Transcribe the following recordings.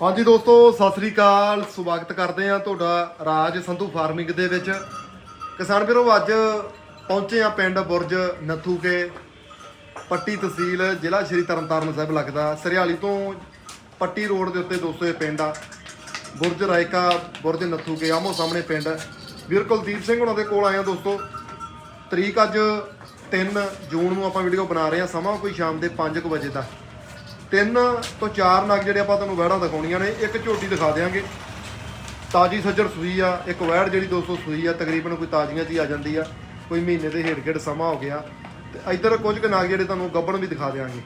ਹਾਂਜੀ ਦੋਸਤੋ, ਸਤਿ ਸ੍ਰੀ ਅਕਾਲ। ਸਵਾਗਤ ਕਰਦੇ ਆ ਤੁਹਾਡਾ ਰਾਜ ਸੰਧੂ ਫਾਰਮਿੰਗ ਦੇ ਵਿੱਚ। ਕਿਸਾਨ ਵੀਰੋ, ਅੱਜ ਪਹੁੰਚੇ ਆ ਪਿੰਡ ਬੁਰਜ ਨੱਥੂ ਕੇ ਪੱਟੀ ਤਹਿਸੀਲ, ਜ਼ਿਲ੍ਹਾ ਸ਼੍ਰੀ ਤਰਨਤਾਰਨ ਸਾਹਿਬ ਲੱਗਦਾ। ਸਰਿਆਲੀ ਤੋਂ ਪੱਟੀ ਰੋਡ ਦੇ ਉੱਤੇ ਦੋਸਤੋ ਇਹ ਪਿੰਡ ਆ। ਬੁਰਜ ਰਾਇਕਾ, ਬੁਰਜ ਨੱਥੂ ਕੇ ਆਮੋ ਸਾਹਮਣੇ ਪਿੰਡ। ਵੀਰ ਕੁਲਦੀਪ ਸਿੰਘ ਉਹਨਾਂ ਦੇ ਕੋਲ ਆਏ ਆ ਦੋਸਤੋ। ਤਰੀਕ ਅੱਜ 3 ਜੂਨ ਨੂੰ ਆਪਾਂ ਵੀਡੀਓ ਬਣਾ ਰਹੇ ਆ ਸਮਾਂ ਕੋਈ ਸ਼ਾਮ ਦੇ 5:00 ਵਜੇ ਦਾ ਤਿੰਨ ਤੋਂ ਚਾਰ ਨਗ ਜਿਹੜੇ ਆਪਾਂ ਤੁਹਾਨੂੰ ਵਹਿੜਾਂ ਦਿਖਾਉਣੀਆਂ ਨੇ, ਇੱਕ ਝੋਟੀ ਦਿਖਾ ਦੇਾਂਗੇ ਤਾਜੀ ਸੱਜਰ ਸੂਈ ਆ, ਇੱਕ ਵਹਿੜ ਜਿਹੜੀ 200 ਸੂਈ ਆ, ਤਕਰੀਬਨ ਕੋਈ ਤਾਜ਼ੀਆਂ 'ਚ ਆ ਜਾਂਦੀ ਆ, ਕੋਈ ਮਹੀਨੇ ਦੇ ਹੇਠ ਖੇਡ ਸਮਾਂ ਹੋ ਗਿਆ। ਤੇ ਇੱਧਰ ਕੁਝ ਕੁ ਨਾਗ ਜਿਹੜੇ ਤੁਹਾਨੂੰ ਗੱਬਣ ਵੀ ਦਿਖਾ ਦੇਾਂਗੇ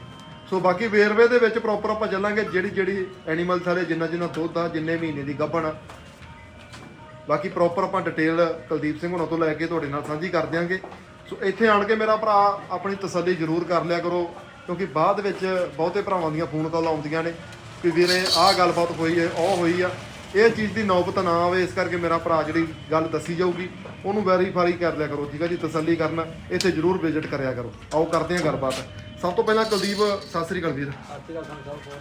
ਸੋ ਬਾਕੀ ਵੇਰਵੇ ਦੇ ਵਿੱਚ ਪ੍ਰੋਪਰ ਆਪਾਂ ਚੱਲਾਂਗੇ, ਜਿਹੜੀ ਜਿਹੜੀ ਐਨੀਮਲ ਥਾਲੇ ਜਿੰਨਾ ਜਿੰਨਾ ਦੁੱਧ ਆ, ਜਿੰਨੇ ਮਹੀਨੇ ਦੀ ਗੱਬਣ ਆ। ਬਾਕੀ ਪ੍ਰੋਪਰ ਆਪਾਂ ਡਿਟੇਲ ਕੁਲਦੀਪ ਸਿੰਘ ਹੁਣਾਂ ਤੋਂ ਲੈ ਕੇ ਤੁਹਾਡੇ ਨਾਲ ਸਾਂਝੀ ਕਰ ਦਿਆਂਗੇ। ਸੋ ਇੱਥੇ ਆਣ ਕੇ ਮੇਰਾ ਭਰਾ ਆਪਣੀ ਤਸੱਲੀ ਜ਼ਰੂਰ ਕਰ ਲਿਆ ਕਰੋ। ਕਿਉਂਕਿ ਬਾਅਦ ਵਿੱਚ ਬਹੁਤੇ ਭਰਾਵਾਂ ਦੀਆਂ ਫੋਨ ਕਾਲ ਆਉਂਦੀਆਂ ਨੇ ਕਿ ਵੀਰੇ ਆਹ ਗੱਲਬਾਤ ਹੋਈ ਹੈ ਉਹ ਹੋਈ ਆ। ਇਹ ਚੀਜ਼ ਦੀ ਨੌਬਤ ਨਾ ਆਵੇ ਇਸ ਕਰਕੇ ਮੇਰਾ ਭਰਾ ਜਿਹੜੀ ਗੱਲ ਦੱਸੀ ਜਾਊਗੀ ਉਹਨੂੰ ਵੈਰੀਫਾਈ ਕਰ ਲਿਆ ਕਰੋ ਠੀਕ ਹੈ ਜੀ ਤਸੱਲੀ ਕਰਨਾ। ਇੱਥੇ ਜ਼ਰੂਰ ਵਿਜ਼ਿਟ ਕਰਿਆ ਕਰੋ। ਆਓ ਕਰਦੇ ਹਾਂ ਗੱਲਬਾਤ। ਸਭ ਤੋਂ ਪਹਿਲਾਂ ਕੁਲਦੀਪ ਸਤਿ ਸ੍ਰੀ ਅਕਾਲ ਵੀਰ। ਸਤਿ ਸ਼੍ਰੀ ਅਕਾਲ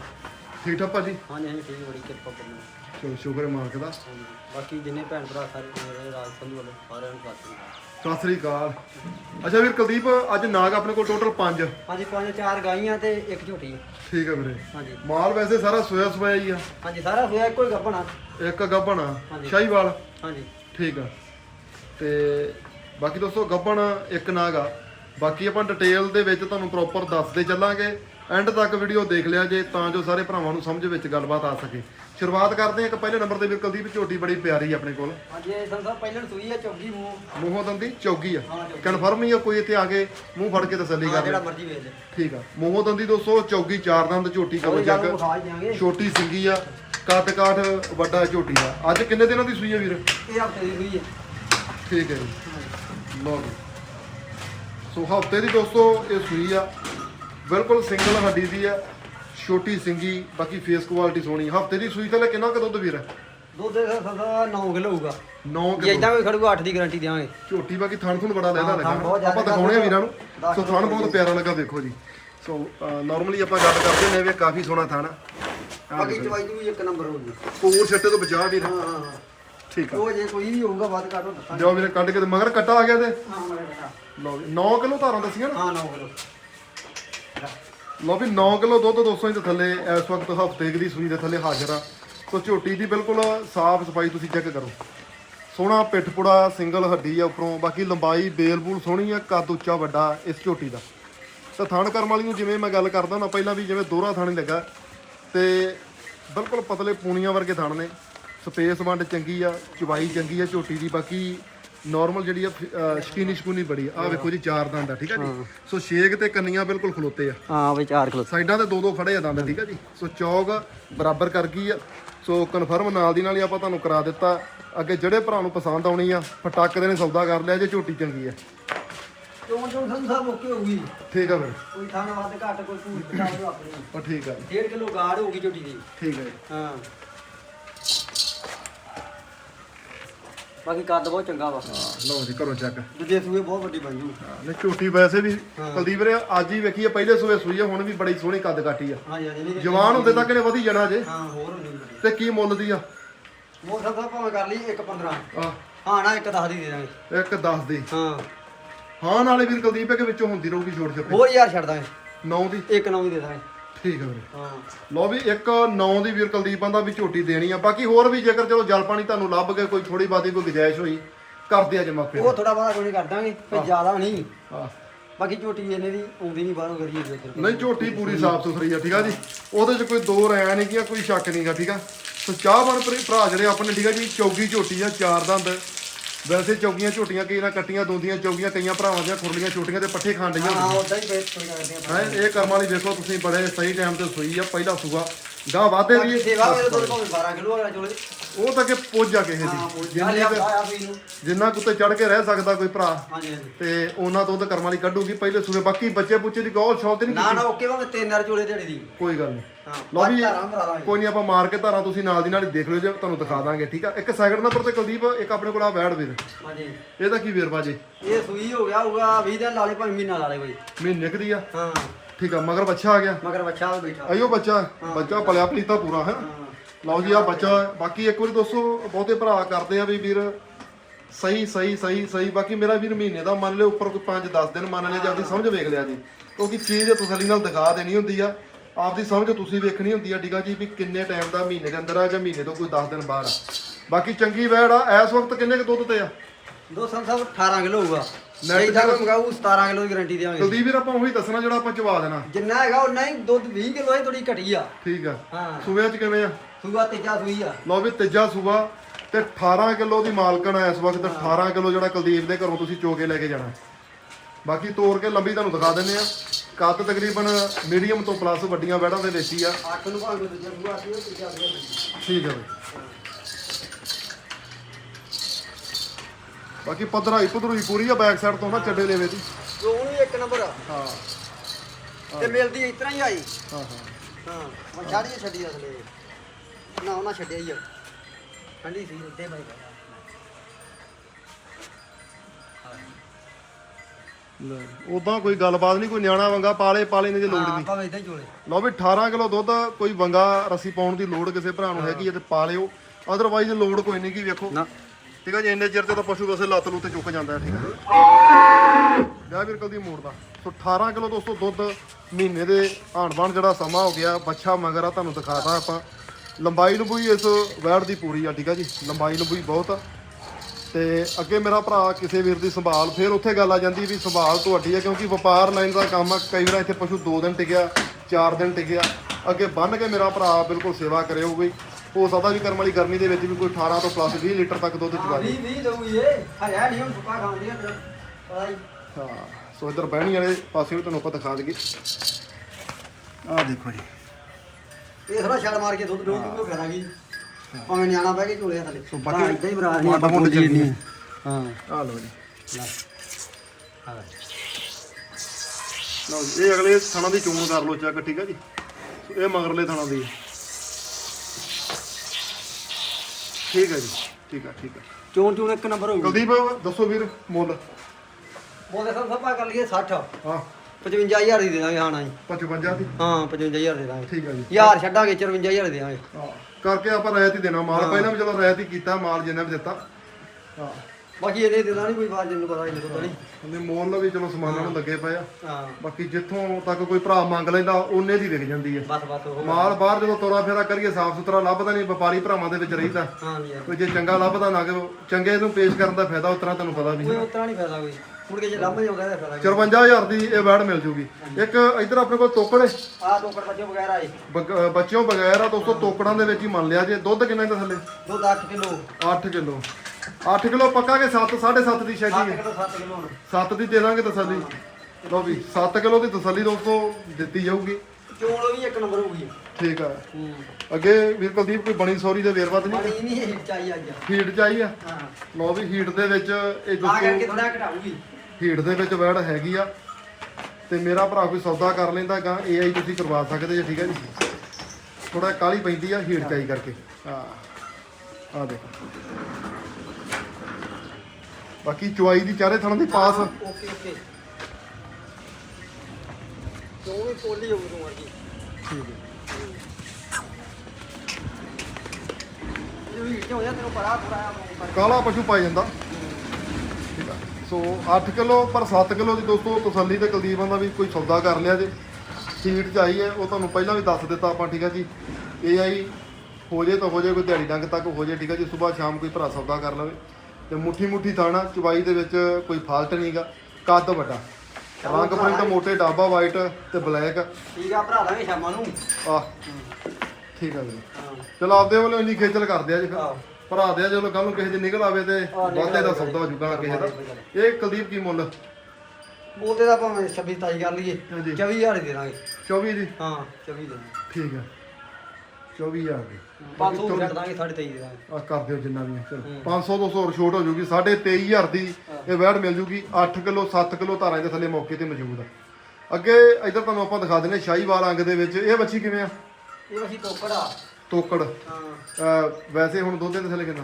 ਠੀਕ ਠਾਕ ਭਾਜੀ? ਹਾਂਜੀ ਹਾਂਜੀ ਠੀਕ ਬੜੀ ਕਿਰਪਾ ਕਰਨਾ। ਚਲੋ ਸ਼ੁਕਰ ਹੈ ਮਾਲਕ ਦਾ। ਬਾਕੀ ਜਿੰਨੇ ਭੈਣ ਭਰਾ ਸਾਰੇ ਮੇਰੇ ਰਾਜ ਸੰਧੂ ਵੱਲੋਂ ਸਾਰਿਆਂ ਨੂੰ ਸਤਿ ਸ਼੍ਰੀ ਅਕਾਲ। ਸਤਿ ਸ੍ਰੀ ਅਕਾਲ। ਅੱਛਾ ਵੀਰ ਕੁਲਦੀਪ ਅੱਜ ਨਾਗ ਆਪਣੇ ਕੋਲ ਟੋਟਲ 5 ਹਾਂਜੀ ਪੰਜ ਚਾਰ ਗਾਈਆਂ ਤੇ ਇੱਕ ਝੋਟੀ। ਠੀਕ ਹੈ ਵੀਰੇ। ਹਾਂਜੀ। ਮਾਲ ਵੈਸੇ ਸਾਰਾ ਸੋਇਆ ਸੋਇਆ ਹੀ ਆ। ਹਾਂਜੀ ਸਾਰਾ ਹੋਇਆ ਇੱਕੋ ਹੀ ਗੱਭਣਾ ਇੱਕ ਗੱਬਣ ਆ। ਹਾਂਜੀ। ਸ਼ਾਹੀਵਾਲ ਹਾਂਜੀ। ਠੀਕ ਆ। ਤੇ ਬਾਕੀ ਦੋਸਤੋ ਗੱਬਣ ਇੱਕ ਨਾਗ ਆ। ਬਾਕੀ ਆਪਾਂ ਡਿਟੇਲ ਦੇ ਵਿੱਚ ਤੁਹਾਨੂੰ ਪ੍ਰੋਪਰ ਦੱਸਦੇ ਚੱਲਾਂਗੇ। ਐਂਡ ਤੱਕ ਵੀਡੀਓ ਦੇਖ ਲਿਆ ਜੇ ਤਾਂ ਜੋ ਸਾਰੇ ਭਰਾਵਾਂ ਨੂੰ ਸਮਝ ਵਿੱਚ ਗੱਲਬਾਤ ਆ ਸਕੇ। ਸ਼ੁਰੂਆਤ ਕਰਦੇ ਹਾਂ ਇੱਕ ਪਹਿਲੇ ਨੰਬਰ ਤੇ ਵੀਰ ਕੁਲਦੀਪ ਝੋਟੀ ਬੜੀ ਪਿਆਰੀ ਆ ਆਪਣੇ ਕੋਲ। ਹਾਂਜੀ ਇਹ ਸੰਸਾ ਪਹਿਲਾਂ ਸੂਈ ਹੈ ਚੌਗੀ ਮੂੰਹ। ਮੂੰਹੋਂ ਦੰਦੀ ਚੌਗੀ ਆ। ਹਾਂ, ਚੌਗੀ। ਕਨਫਰਮ ਹੀ ਆ ਕੋਈ ਇੱਥੇ ਆ ਕੇ ਮੂੰਹ ਫੜ ਕੇ ਤਸੱਲੀ ਹਾਂ, ਕਰ ਜਿਹੜਾ ਲੈ ਮਰਜ਼ੀ ਵੇਚ ਲੈ ਠੀਕ ਆ। ਮੂੰਹੋਂ ਦੰਦੀ ਦੋਸਤੋ ਚੌਗੀ ਚਾਰ ਦੰਦ ਝੋਟੀ ਕੋਈ ਗੱਲ ਜੱਗ ਛੋਟੀ ਸਿੰਗੀ ਆ ਕੱਦ ਕਾਠ ਵੱਡਾ ਝੋਟੀ ਆ। ਅੱਜ ਕਿੰਨੇ ਦਿਨਾਂ ਦੀ ਸੂਈ ਆ ਵੀਰ? ਇਹ ਹਫ਼ਤੇ ਦੀ ਸੂਈ ਹੈ ਠੀਕ ਹੈ ਜੀ। ਲਓ ਜੀ। ਸੋ ਹਫ਼ਤੇ ਦੀ ਦੋਸਤੋ ਇਹ ਸੂਈ ਆ। ਬਿਲਕੁਲ ਸਿੰਗਲ ਹੱਡੀ ਦੀ ਆ ਛੋਟੀ ਸਿੰਗੀ ਬਾਕੀ ਫੇਸ ਕੁਆਲਿਟੀ ਸੋਹਣੀ ਹਫ਼ਤੇ ਦੀ ਸੂਈ ਥੱਲੇ ਕਿੰਨਾ ਕੁ ਦੁੱਧ ਵੀਰ? ਦੁੱਧ ਦੇ ਸੰਸਾ 9 ਕਿਲੋ ਹੋਊਗਾ। 9 ਜੇ ਕਿਲੋ। ਇਦਾਂ ਕੋਈ ਖੜੂਗਾ 8 ਦੀ ਗਾਰੰਟੀ ਦੇਵਾਂਗੇ ਝੋਟੀ ਬਾਕੀ ਥਣ ਥਣ ਬੜਾ ਲੈਦਾ ਹਾਂ, ਲੱਗਾ। ਬਹੁਤ। ਜ਼ਿਆਦਾ ਆਪਾਂ ਦਿਖਾਉਣੇ ਆ ਵੀਰਾਂ ਨੂੰ। ਸੋ ਥਣ ਬਹੁਤ ਪਿਆਰਾ ਲੱਗਾ ਵੇਖੋ ਜੀ। ਸੋ ਨਾਰਮਲੀ ਆਪਾਂ ਗੱਲ ਕਰਦੇ ਨੇ ਵੀ ਕਾਫੀ ਸੋਹਣਾ ਥਣ ਆ। ਆਹ ਬਾਕੀ ਦੇਖੋ ਚਵਾਈ ਵੀ ਇੱਕ ਨੰਬਰ ਹੋਊਗੀ। ਕੋਰ ਛੱਟੇ ਤੋਂ ਬਚਾ ਵੀਰ। ਹਾਂ ਹਾਂ ਹਾਂ। ਠੀਕ ਆ। ਉਹ ਜੇ ਕੋਈ ਵੀ ਹੋਊਗਾ ਬਾਤ ਕਾਟੋ ਦੱਸਾਂਗੇ। ਜਾਓ ਵੀਰੇ ਕੱਢ ਕੇ ਤੇ ਮਗਰ ਕੱਟਾ ਆ ਗਿਆ ਤੇ? ਹਾਂ ਮਰੇ ਬੇਟਾ ਲਓ ਜੀ 9 ਕਿਲੋ ਧਾਰਾਂ ਦੱਸੀਆਂ ਨਾ? ਹਾਂ 9 ਕਿਲੋ। ਲਓ ਵੀ 9 ਕਿਲੋ ਦੁੱਧ 200 ਦੇ ਥੱਲੇ, ਇਸ ਵਕਤ ਹਫ਼ਤੇ ਦੀ ਸੂਈ ਦੇ ਥੱਲੇ ਹਾਜ਼ਰ ਆ। ਸੋ ਝੋਟੀ ਦੀ ਬਿਲਕੁਲ ਸਾਫ਼ ਸਫ਼ਾਈ ਤੁਸੀਂ ਚੈੱਕ ਕਰੋ। ਸੋਹਣਾ ਪਿੱਠ ਪੁੜਾ ਸਿੰਗਲ ਹੱਡੀ ਆ ਉੱਪਰੋਂ, ਬਾਕੀ ਲੰਬਾਈ ਬੇਲਬੂਲ ਸੋਹਣੀ ਆ, ਕੱਦ ਉੱਚਾ ਵੱਡਾ ਇਸ ਝੋਟੀ ਦਾ। ਤਾਂ ਥਣ ਕਰਮ ਵਾਲੀ ਨੂੰ ਜਿਵੇਂ ਮੈਂ ਗੱਲ ਕਰਦਾ ਨਾ ਪਹਿਲਾਂ ਵੀ ਜਿਵੇਂ ਦੋਹਰਾ ਥਣ ਲੱਗਾ, ਤੇ ਬਿਲਕੁਲ ਪਤਲੇ ਪੂਣੀਆਂ ਵਰਗੇ ਥਣ ਨੇ। ਸਪੇਸ ਵੰਡ ਚੰਗੀ ਆ ਚਵਾਈ ਚੰਗੀ ਆ ਝੋਟੀ ਦੀ, ਬਾਕੀ ਨਾਰਮਲ ਜਿਹੜੀ ਆ ਸ਼ਕੀਨੀ ਸ਼ਕੂਨੀ ਬੜੀ ਆ। ਆਹ ਵੇਖੋ ਜੀ ਚਾਰ ਦੰਦ ਆ ਠੀਕ ਆ ਜੀ? ਸੋ ਛੇਕ ਤੇ ਕੰਨੀਆਂ ਬਿਲਕੁਲ ਖਲੋਤੇ ਆ। ਹਾਂ ਵੀ 4 ਕਿਲੋ ਸਾਈਡਾਂ ਤੇ ਦੋ ਦੋ ਖੜੇ ਆ ਦੰਦ ਠੀਕ ਆ ਜੀ? ਸੋ ਚੌਕ ਬਰਾਬਰ ਕਰ ਗਈ ਆ। ਸੋ ਕਨਫਰਮ ਨਾਲ ਦੀ ਨਾਲ ਹੀ ਆਪਾਂ ਤੁਹਾਨੂੰ ਕਰਾ ਦਿੱਤਾ। ਅੱਗੇ ਜਿਹੜੇ ਭਰਾ ਨੂੰ ਪਸੰਦ ਆਉਣੀ ਆ ਫਟਾਕ ਦੇ ਨੇ ਸੌਦਾ ਕਰ ਲਿਆ ਜੇ ਝੋਟੀ ਚੰਗੀ ਆ। ਚੋਂ ਚੋਂ ਸੰਸਾ ਮੁੱਕੇ ਹੋਊਗੀ ਠੀਕ ਆ ਫਿਰ ਕੋਈ ਥਾਂ ਵੱਧ ਘੱਟ ਕੋਈ ਪਟਾਓ ਜੋ ਆਪਣੀ। ਉਹ ਠੀਕ ਆ 1.5 ਕਿਲੋ ਗਾੜ ਹੋਊਗੀ ਝੋਟੀ ਦੀ। ਠੀਕ ਆ ਜੀ। ਹਾਂ। ਬਾਕੀ ਕੱਦ ਬਹੁਤ ਚੰਗਾ ਵਾ। ਹਾਂ ਲਓ ਜੀ ਕਰੋ ਚੈੱਕ। ਦੂਜੇ ਸੂਏ ਬਹੁਤ ਵੱਡੀ ਬਣ ਜੂ। ਨੇ ਝੋਟੀ ਵੈਸੇ ਵੀ ਕੁਲਦੀਪ ਵੀਰੇ ਅੱਜ ਹੀ ਵੇਖੀ ਆ ਪਹਿਲੇ ਸੂਏ ਸੂਈ ਆ ਹੁਣ ਵੀ ਬੜੀ ਸੋਹਣੀ ਕੱਦ ਕਾਟੀ ਆ। ਹਾਂਜੀ ਨਹੀਂ ਜਵਾਨ ਹੁੰਦੇ ਤੱਕ ਨੇ ਵਧੀ ਜਾਣਾ ਜੇ। ਹਾਂ ਹੋਰ ਹੁੰਦੀ ਵੱਡੀ ਤੇ ਕੀ ਮੁੱਲ ਦੀ ਆ? ਮੋਰ ਸਾਹਿਬ ਭਾਵੇਂ ਕਰ ਲਈ 1.15 ਆ ਹਾਂ। ਨਾ 1.10 ਦੀ ਦੇ ਦਾਂਗੇ। ਇੱਕ 10 ਦੀ। ਹਾਂ। ਹਾਂ ਨਾਲੇ ਵੀਰ ਕੁਲਦੀਪ ਹੈ ਕਿ ਵਿੱਚੋਂ ਹੁੰਦੀ ਰਹੂਗੀ ਛੋਟ ਛੱਪੇ ਹੋਰ ਯਾਰ ਛੱਡ ਦਾਂਗੇ। 9 ਦੀ। 1.9 ਦੀ ਦੇ ਦਾਂਗੇ। ਠੀਕ ਆ ਵੀਰੇ। ਹਾਂ। ਲਓ ਵੀ ਇੱਕ 9 ਦੀ ਵੀਰ ਕੁਲਦੀਪ ਆਂਦਾ ਵੀ ਝੋਟੀ ਦੇਣੀ ਆ। ਬਾਕੀ ਹੋਰ ਵੀ ਜੇਕਰ ਚਲੋ ਜਲ ਪਾਣੀ ਤੁਹਾਨੂੰ ਲੱਭ ਕੇ ਕੋਈ ਥੋੜੀ ਬਾਦੀ ਕੋਈ ਗੁਜਾਇਸ਼ ਹੋਈ ਕਰਦੇ ਆ ਜਮਾ ਫਿਰ ਉਹ ਥੋੜਾ ਬਾਅਦ ਕੋਈ ਕਰ ਦਾਂਗੇ ਕੋਈ ਜ਼ਿਆਦਾ ਨਹੀਂ। ਹਾਂ। ਬਾਕੀ ਝੋਟੀ ਇਹਨੇ ਦੀ ਆਉਂਦੀ ਨਹੀਂ ਬਾਹਰੋਂ ਕਰੀਏ ਜੀ ਇੱਧਰ ਨਹੀਂ ਝੋਟੀ ਪੂਰੀ ਸਾਫ਼ ਸੁਥਰੀ ਆ ਠੀਕ ਆ ਜੀ? ਉਹਦੇ 'ਚ ਕੋਈ ਦੋ ਰਾਇ ਨਹੀਂ ਗਿਆ ਕੋਈ ਸ਼ੱਕ ਨਹੀਂਗਾ ਠੀਕ ਆ? ਸੋ ਚਾਹ ਬਣ ਭਰਾ ਜਿਹੜੇ ਆਪਣੇ ਠੀਕ ਆ ਜੀ? ਚੌਗੀ ਝੋਟੀ ਆ ਚਾਰ ਦੰਦ। ਵੈਸੇ ਚੌਗੀਆਂ ਝੋਟੀਆਂ ਕਈ ਨਾ ਕੱਟੀਆਂ ਦੋਂਦੀਆਂ ਚੌਗੀਆਂ ਕਈਆਂ ਭਰਾਵਾਂ ਦੀਆਂ ਖੁਰਲੀਆਂ ਛੋਟੀਆਂ ਤੇ ਪੱਠੇ ਖਾਣ ਡਈਆਂ ਹਾਂ ਉਦਾਂ ਹੀ ਫੇਰ ਕੋਈ ਕਰਦੇ ਆ ਹੈ ਇਹ ਕਰਮ ਵਾਲੀ ਵੇਖੋ ਤੁਸੀਂ ਬੜੇ ਸਹੀ ਟਾਈਮ ਤੇ ਸੂਈ ਆ ਪਹਿਲਾ ਸੂਆ। ਗਾਂ ਵਾਧੇ ਦੀ ਸੇਵਾ ਮੇਰੇ ਤੋਂ ਭਾਵੇਂ 12 ਕਿਲੋ ਵਾਲਾ ਚੋਲੇ ਉਹ ਤਾਂ ਕਿ ਪੁੱਜ ਜਾ ਕਿਸੇ ਹਾਂ ਦੀ ਜਿੰਨੀ ਲਿਆ ਕੁ- ਆਇਆ ਵੀ ਨੂੰ ਜਿੰਨਾ ਕੁੱਤੇ ਚੜ ਕੇ ਰਹਿ ਸਕਦਾ ਕੋਈ ਭਰਾ ਹਾਂਜੀ ਹਾਂਜੀ। ਤੇ ਉਹਨਾਂ ਤੋਂ ਤਾਂ ਕਰਮ ਵਾਲੀ ਕੱਢੂਗੀ। ਪਹਿਲੇ ਸੂਏ ਬਾਕੀ ਬੱਚੇ ਬੁੱਚੇ ਦੀ ਗੌਲ ਸ਼ੌਕ ਤੇ ਨਹੀਂ ਨਾ ਨਾ ਓਕੇ ਭਾਵੇਂ ਤਿੰਨ ਹਜ਼ਾਰ ਚੋਲੇ ਦਿਹਾੜੀ ਦੀ। ਕੋਈ ਗੱਲ ਨਹੀਂ। ਹਾਂ ਲਓ ਵੀ ਦਾਂਗੇ ਕੋਈ ਨਹੀਂ ਆਪਾਂ ਮਾਰ ਕੇ ਧਾਰਾਂ ਤੁਸੀਂ ਨਾਲ ਦੀ ਨਾਲ ਹੀ ਦੇਖ ਲਿਓ ਜੇ ਤੁਹਾਨੂੰ ਦਿਖਾ ਦਾਂਗੇ ਠੀਕ ਆ? ਇੱਕ ਸੈਕਿੰਡ ਨੰਬਰ ਤੇ ਕੁਲਦੀਪ ਇੱਕ ਆਪਣੇ ਕੋਲ ਆ ਬੈੜ ਵੀਰ। ਹਾਂਜੀ। ਇਹਦਾ ਕੀ ਵੇਰਵਾ ਜੀ ਇਹ ਸੂਈ ਹੋ ਗਿਆ ਹੋਊਗਾ 20 ਦਿਨ ਲਾ ਲੇ ਭਾਵੇਂ ਮਹੀਨਾ ਲਾ ਲੇ ਕੋਈ ਮਹੀਨੇ ਕੁ ਦੀ ਆ? ਹਾਂ। ਠੀਕ ਆ ਮਗਰ ਬੱਚਾ ਆ ਗਿਆ? ਮਗਰ ਬੱਚਾ ਵੀ ਬੈਠਾ। ਆਇਓ ਬੱਚਾ। ਬੱਚਾ ਪਲਿਆ ਪਲੀਤਾ ਪੂਰਾ ਹੈ? ਹਾਂ। ਲਓ ਜੀ ਆ ਬੱਚਾ। ਬਾਕੀ ਇੱਕ ਵਾਰੀ ਦੋਸਤੋ ਬਹੁਤੇ ਭਰਾ ਕਰਦੇ ਆ ਵੀ ਵੀਰ ਸਹੀ ਸਹੀ ਸਹੀ ਸਹੀ। ਬਾਕੀ ਮੇਰਾ ਵੀਰ ਮਹੀਨੇ ਦਾ ਮੰਨ ਲਿਓ ਉੱਪਰ ਕੋਈ 5-10 ਦਿਨ ਮੰਨ ਲਿਆ ਜਾਂ ਆਪਦੀ ਸਮਝ ਵੇਖ ਲਿਆ ਜੀ। ਕਿਉਂਕਿ ਚੀਜ਼ ਤਸੱਲੀ ਨਾਲ ਦਿਖਾ ਦੇਣੀ ਹੁੰਦੀ ਆ। ਆਪਦੀ ਸਮਝ ਤੁਸੀਂ ਵੇਖਣੀ ਹੁੰਦੀ ਆ ਆ ਜੀ ਵੀ ਕਿੰਨੇ ਟਾਈਮ ਦਾ ਮਹੀਨੇ ਦੇ ਅੰਦਰ ਆ ਜਾਂ ਮਹੀਨੇ ਤੋਂ ਕੋਈ 10 ਦਿਨ ਆ। ਬਾਕੀ ਚੰਗੀ ਵੈੜ ਆ। ਇਸ ਵਕਤ ਕਿੰਨੇ ਕੁ ਦੁੱਧ ਤੇ ਆ? ਦੋ ਸੰਤ ਸਾਹਿਬ 18 ਕਿਲੋ ਹੋਊਗਾ। ਨਹੀਂ ਤਾਂ ਮੰਗਾਊ 17 ਕਿਲੋ ਦੀ ਗਾਰੰਟੀ ਦੇਵਾਂਗੇ। ਕੁਲਦੀਪ ਵੀਰ ਆਪਾਂ ਉਹੀ ਦੱਸਣਾ ਜਿਹੜਾ ਆਪਾਂ ਚਵਾ ਦੇਣਾ। ਜਿੰਨਾ ਹੈਗਾ ਉਹਨਾਂ ਹੀ ਦੁੱਧ 20 ਕਿਲੋ ਹੈ ਥੋੜੀ ਘਟੀ ਆ। ਠੀਕ ਆ। ਹਾਂ। ਸੂਬਿਆਂ ਚ ਕਿਵੇਂ ਆ? ਸੂਆ ਤੀਜਾ ਸੂਈ ਆ। ਲਓ ਵੀ ਤੀਜਾ ਸੂਬਾ ਤੇ 18 ਕਿਲੋ ਦੀ ਮਾਲਕਣ ਆ ਇਸ ਵਕਤ 18 ਕਿਲੋ ਜਿਹੜਾ ਕੁਲਦੀਪ ਦੇ ਘਰੋਂ ਤੁਸੀਂ ਚੋ ਕੇ ਲੈ ਕੇ ਜਾਣਾ। ਬਾਕੀ ਤੋੜ ਕੇ ਲੰਬੀ ਤੁਹਾਨੂੰ ਦਿਖਾ ਦਿੰਨੇ ਆ। ਕੱਦ ਤਕਰੀਬਨ ਮੀਡੀਅਮ ਤੋਂ ਪਲੱਸ ਵੱਡੀਆਂ ਵੈੜਾਂ ਦੇ ਹੀ ਆ। 8 ਨੂੰ ਭਾਵੇਂ ਦੂਜਾ ਸੂਆ ਸੀ ਉਹ ਤੀਜਾ ਸੂਆ ਠੀਕ ਹੈ ਬਈ। ਬਾਕੀ ਪਧਰਾਈ ਪਧਰੂਈ ਪੂਰੀ ਆ ਬੈਕ ਸਾਈਡ ਤੋਂ ਨਾ ਚੱਡੇ ਲੈਵੇ ਦੀ। ਉਹ ਵੀ ਇੱਕ ਨੰਬਰ ਆ। ਹਾਂ। ਤੇ ਮਿਲਦੀ ਇਸ ਤਰ੍ਹਾਂ ਹੀ ਆਈ। ਹਾਂ ਹਾਂ। ਹਾਂ ਮੈਂ ਛੱਡੀ ਛੱਡੀ ਅਸਲੇ। ਨਾ ਉਹਨਾਂ ਛੱਡਿਆ ਹੀ ਆ। ਠੰਡੀ ਸੀ ਉੱਤੇ ਬਾਈ ਉਦਾਂ ਕੋਈ ਗੱਲਬਾਤ ਨਹੀਂ ਕੋਈ ਨਿਆਣਾ ਵੰਗਾ ਪਾਲੇ ਪਾਲੇ ਨੇ ਜੇ ਲੋੜ ਹਾਂ ਨਹੀਂ ਭਾਵੇਂ ਇਦਾਂ ਹੀ ਚੋਲੇ। ਲਓ ਵੀ 18 ਕਿਲੋ ਦੁੱਧ ਕੋਈ ਵੰਗਾ ਰੱਸੀ ਪਾਉਣ ਦੀ ਲੋੜ ਕਿਸੇ ਭਰਾ ਨੂੰ ਹੈਗੀ ਹੈ ਤੇ ਪਾ ਲਿਓ ਅਦਰਵਾਈਜ਼ ਲੋੜ ਕੋਈ ਨਹੀਂ ਕੀ ਵੇਖੋ। ਨਾ। ਠੀਕ ਹੈ ਜੀ ਇੰਨੇ ਚਿਰ ਤੇ ਤਾਂ ਪਸ਼ੂ ਵਸੇ ਲੱਤ ਲੁੱਤੇ ਚੁੱਕ ਜਾਂਦਾ ਹੈ ਠੀਕ ਹੈ ਜਾ। ਵੀਰ ਕਲਦੀ ਮੋੜਦਾ ਸੋ 18 ਕਿਲੋ ਦੋਸਤੋ ਦੁੱਧ ਮਹੀਨੇ ਦੇ ਆਣ-ਬਾਣ ਜਿਹੜਾ ਸਮਾਂ ਹੋ ਗਿਆ ਬੱਚਾ ਮਗਰ ਆ ਤੁਹਾਨੂੰ ਦਿਖਾਤਾ ਆਪਾਂ। ਲੰਬਾਈ ਲੰਬੂਈ ਇਸ ਵੈੜ ਦੀ ਪੂਰੀ ਆ ਠੀਕ ਹੈ ਜੀ? ਲੰਬਾਈ ਲੰਬੂਈ ਬਹੁਤ ਆ। ਤੇ ਅੱਗੇ ਮੇਰਾ ਭਰਾ ਕਿਸੇ ਵੀਰ ਦੀ ਸੰਭਾਲ ਫਿਰ ਉੱਥੇ ਗੱਲ ਆ ਜਾਂਦੀ ਵੀ ਸੰਭਾਲ ਤੁਹਾਡੀ ਹੈ ਕਿਉਂਕਿ ਵਪਾਰ ਲਾਈਨ ਦਾ ਕੰਮ ਆ ਕਈ ਵਾਰ ਇੱਥੇ ਪਸ਼ੂ 2 ਦਿਨ ਟਿਕਿਆ 4 ਦਿਨ ਟਿਕਿਆ। ਅੱਗੇ ਬੰਨ ਕੇ ਮੇਰਾ ਭਰਾ ਬਿਲਕੁਲ ਸੇਵਾ ਕਰੇ ਹੋਊਗੀ ਹੋ ਸਕਦਾ ਵੀ ਕਰਮ ਵਾਲੀ ਗਰਮੀ ਦੇ ਵਿੱਚ ਵੀ ਕੋਈ 18 ਤੋਂ ਪਲੱਸ 20 ਲੀਟਰ ਤੱਕ ਦੁੱਧ ਚੁਕਾ ਦੇ। 20 20 ਦਊਗੀ ਇਹ। ਹਰਿਆ ਨਹੀਂ ਹੁਣ ਸੁੱਕਾ ਖਾਂਦੀ ਆ ਹਾਂ ਸੋ ਇਧਰ ਬਹਿਣੀ ਵਾਲੇ ਪਾਸੇ ਵੀ ਤੁਹਾਨੂੰ ਆਪਾਂ ਦਿਖਾ ਦਈਏ। ਆਹ ਦੇਖੋ ਜੀ। ਇਹ ਥੋੜਾ ਛੜ ਮਾਰ ਕੇ ਦੁੱਧ ਡੋਲ ਕਿਲੋ ਕਰਾਂਗੀ ਭਾਵੇਂ ਨਿਆਣਾ ਬਹਿ ਕੇ ਝੋਲੇ ਥੱਲੇ। ਸੋ ਬਾਕੀ ਇਦਾਂ ਹੀ ਬਰਾੜ ਨਹੀਂ ਆਪਾਂ ਮੋਟਾ ਬੋਲੀ ਚੱਲੀ ਨਹੀਂ ਹਾਂ। ਆਹ ਲਓ ਜੀ। ਲੈ। ਹਾਂ। ਲਓ ਜੀ ਇਹ ਅਗਲੇ ਥਣਾ ਦੀ ਚੋਣ ਕਰ ਲਓ ਚੈੱਕ ਠੀਕ ਹੈ ਜੀ? ਸੋ ਇਹ ਮਗਰਲੇ ਥਣਾ ਦੀ। ਹੈ। ਠੀਕ ਹੈ ਜੀ ਠੀਕ ਹੈ ਠੀਕ ਹੈ ਚੋਣ ਚੋਣ ਇੱਕ ਨੰਬਰ ਹੋਊਗੀ ਕੁਲਦੀਪ ਦੱਸੋ ਵੀਰ ਮੁੱਲ। ਬੋਲੇ ਸਭ ਸਭਾ ਕਰ ਲਈਏ 60 ਹਾਂ। 55000 ਦੀ ਦੇ ਦਾਂਗੇ ਹਾਂ ਨਾ ਜੀ। 55 ਦੀ? ਹਾਂ 55000 ਦੇ ਦਾਂਗੇ। ਠੀਕ ਹੈ ਜੀ। ਯਾਰ ਛੱਡਾਂਗੇ 54000 ਦੇ ਦਾਂਗੇ। ਹਾਂ ਕਰਕੇ ਆਪਾਂ ਰਾਇਤ ਹੀ ਦੇਣਾ। ਮਾਲ ਪਹਿਲਾਂ ਵੀ ਚਲੋ ਰਾਇਤ ਹੀ ਕੀਤਾ ਮਾਲ ਜਿੰਨਾ ਵੀ ਦਿੱਤਾ। ਹਾਂ। ਬਾਕੀ ਇਹਦੇ ਦੇ ਦਾਂਗੇ ਕੋਈ ਬਾਤ ਜਿਹਨੂੰ ਪਤਾ ਨਹੀਂ ਪਤਾ ਨਹੀਂ। ਉਹਨੇ ਮੁੱਲ ਵੀ ਚਲੋ ਸਮਾਨਾਂ ਨੂੰ ਲੱਗੇ ਪਏ ਆ। ਹਾਂ। ਬਾਕੀ ਜਿੱਥੋਂ ਤੱਕ ਕੋਈ ਭਰਾ ਮੰਗ ਲੈਂਦਾ ਉਹਨੇ ਦੀ ਵਿਕ ਜਾਂਦੀ ਹੈ ਬਸ ਬਸ ਉਹ ਮਾਲ ਬਾਹਰ ਜਦੋਂ ਤੋਰਾ ਫੇਰਾ ਕਰੀਏ ਸਾਫ਼ ਸੁਥਰਾ ਲੱਭਦਾ ਨਹੀਂ ਵਪਾਰੀ ਭਰਾਵਾਂ ਦੇ ਵਿੱਚ ਰਹੀਦਾ। ਹਾਂ ਜੀ ਕੋਈ ਜੇ ਚੰਗਾ ਲੱਭਦਾ ਨਾ ਕਿ ਚੰਗੇ ਨੂੰ ਪੇਸ਼ ਕਰਨ ਦਾ ਫਾਇਦਾ ਉਤਰਾ ਤੁਹਾਨੂੰ ਪਤਾ ਵੀ ਕੋਈ ਉਤਰਾ ਨਹੀਂ ਫਾਇਦਾ ਕੋਈ। ਮੁੜ ਕੇ ਜੇ ਲੱਭ ਜਾਉਂਦਾ ਇਹਦਾ ਫਾਇਦਾ 54000 ਦੀ ਇਹ ਵੈੜ ਮਿਲ ਜੂਗੀ। ਇੱਕ ਇੱਧਰ ਆਪਣੇ ਕੋਲ ਤੋਕੜ ਆ ਟੋਕਰ ਬੱਚੇ ਵਗੈਰਾ ਬਗ- ਅਹ ਬੱਚਿਓ ਬਗੈਰ ਆ ਦੋਸਤੋ ਤੋਕੜਾਂ ਦੇ ਵਿੱਚ ਹੀ ਮੰਨ ਲਿਆ ਜੇ। ਦੁੱਧ ਕਿੰਨਾ ਇਹਦਾ ਥੱਲੇ? ਦੁੱਧ 8 ਕਿਲੋ। 8 ਕਿਲੋ। 8 ਕਿਲੋ ਪੱਕਾ ਕਿ 7 7.5 ਦੀ 7 ਸ਼ੈਡੀ ਹੈ। ਕਿਲੋ 7 ਕਿਲੋ ਹੁਣ। 7 ਦੀ ਦੇ ਦਾਂਗੇ ਤਸੱਲੀ। ਲਓ ਵੀ 7 ਕਿਲੋ ਦੀ ਤਸੱਲੀ ਦੋਸਤੋ ਦਿੱਤੀ ਜਾਊਗੀ। ਚੋਲ ਵੀ ਇੱਕ ਨੰਬਰ ਹੋਊਗੀ ਠੀਕ ਆ। ਹੂੰ। ਅੱਗੇ ਵੀਰ ਕੁਲਦੀਪ ਕੋਈ ਬਣੀ ਸੌਰੀ ਦੇ ਵੇਰਵਾ ਤੇ ਨਹੀਂ? ਪਾਣੀ ਨਹੀਂ ਚਾਈ ਅੱਜ। ਹੀਟ ਚਾਹੀ ਆ? ਹਾਂ। ਲਓ ਵੀ ਹੀਟ ਦੇ ਵਿੱਚ ਇਹ ਆ ਦੋਸਤੋ ਕਰਕੇ ਥੋੜਾ ਘਟਾਊਗੀ। ਹੀਟ ਦੇ ਵਿੱਚ ਵੈੜ ਹੈਗੀ ਆ ਤੇ ਮੇਰਾ ਭਰਾ ਕੋਈ ਸੌਦਾ ਕਰ ਲੈਂਦਾ ਗਾ ਏਆਈ ਤੁਸੀਂ ਕਰਵਾ ਸਕਦੇ ਜੇ ਠੀਕ ਹੈ ਜੀ? ਥੋੜਾ ਕਾਲੀ ਪੈਂਦੀ ਆ ਹੀਟ ਚਾਈ ਕਰਕੇ। ਹਾਂ। ਆ ਦੇਖੋ। ਬਾਕੀ ਚੁਆਈ ਦੀ ਚਾਰੇ ਥਣਾਂ ਦੀ ਪਾਸ। ਓਕੇ ਓਕੇ ਚੋਲ ਵੀ ਪੋਲੀ ਹੋਊ ਤੂੰ ਵਰਗੀ ਠੀਕ ਹੈ ਇਹ ਜਾਂ ਤੈਨੂੰ ਥੋੜਾ ਕਾਲਾ ਪਸ਼ੂ ਪਾਈ ਜਾਂਦਾ। ਠੀਕ ਆ। ਸੋ 8 ਕਿਲੋ ਪਰ 7 ਕਿਲੋ ਦੀ ਦੋਸਤੋ ਤਸੱਲੀ ਤੇ ਕੁਲਦੀਪਾਂ ਦਾ ਵੀ ਕੋਈ ਸੌਦਾ ਕਰ ਲਿਆ ਜੇ। ਸੀਟ ਚਾਹੀ ਹੈ ਉਹ ਤੁਹਾਨੂੰ ਪਹਿਲਾਂ ਵੀ ਦੱਸ ਦਿੱਤਾ ਆਪਾਂ ਠੀਕ ਆ ਜੀ? ਇਹ ਆਈ ਹੋ ਜੇ ਤਾਂ ਹੋ ਜੇ ਕੋਈ ਦਿਹਾੜੀ ਡੰਗ ਤੱਕ ਹੋ ਜੇ ਠੀਕ ਆ ਜੀ? ਸਵੇਰ ਸ਼ਾਮ ਕੋਈ ਭਰਾ ਸੌਦਾ ਕਰ ਲਵੇ। ਤੇ ਮੁੱਠੀ ਮੁੱਠੀ ਥਾਣਾ ਚੁਬਾਈ ਦੇ ਵਿੱਚ ਕੋਈ ਫਾਲਟ ਨਹੀਂਗਾ ਕੱਦ ਵੱਡਾ। ਰੰਗ ਪ੍ਰਿੰਟ ਮੋਟੇ ਡਾਬਾ ਵਾਈਟ ਤੇ ਬਲੈਕ ਠੀਕ ਆ ਭਰਾ ਦਾਂਗੇ ਸ਼ਾਮਾਂ ਨੂੰ। ਆ ਠੀਕ ਆ ਜੀ। ਹਾਂ। ਚਲੋ ਆਪਦੇ ਵੱਲੋਂ ਇੰਨੀ ਖੇਚਲ ਕਰਦੇ ਆ ਜੀ ਫਿਰ। ਆਹੋ। ਭਰਾ ਦੇ ਜਦੋਂ ਕੱਲ ਨੂੰ ਕਿਸੇ ਦੀ ਨਿਕਲ ਆਵੇ ਤੇ ਵਾਧੇ ਦਾ ਸੌਦਾ ਹੋ ਜੂਗਾ ਕਿਸੇ ਦਾ। ਇਹ ਕੁਲਦੀਪ ਕੀ ਮੁੱਲ? ਬੋਲਦੇ ਦਾ ਭਾਵੇਂ 26 27 ਕਰ ਲਈਏ ਹਾਂਜੀ। 24000 ਦੇ ਦਾਂਗੇ। 24 ਦੀ? ਹਾਂ 24 ਦੇ ਦਾਂਗੇ। ਠੀਕ ਆ। 24000 ਦੀ। 500 ਛੱਡ ਦਾਂਗੇ 23 ਦੇ ਦਾਂਗੇ। ਆ ਕਰ ਦਿਓ ਜਿੰਨਾ ਵੀ ਚਲੋ। ਹੂੰ। 500 200 ਹੋਰ ਛੋਟ ਹੋ ਜੂਗੀ 23500 ਦੀ ਇਹ ਵੈੜ ਮਿਲ ਜੂਗੀ। 8 ਕਿਲੋ 7 ਕਿਲੋ ਧਾਰਾਂ ਦੇ ਥੱਲੇ ਮੌਕੇ ਤੇ ਮੌਜੂਦ ਆ। ਅੱਗੇ ਇਧਰ ਤੁਹਾਨੂੰ ਆਪਾਂ ਦਿਖਾ ਦਿੰਨੇ ਸ਼ਾਹੀਵਾਲ ਅੰਗ ਦੇ ਵਿੱਚ। ਇਹ ਬੱਚੀ ਕਿਵੇਂ ਆ? ਇਹ ਅਸੀਂ ਟੋਕੜਾ ਤੋਕੜ। ਹਾਂ। ਅਹ ਵੈਸੇ ਹੁਣ ਦੁੱਧ ਦੇ ਥੱਲੇ ਕਿੰਨਾ?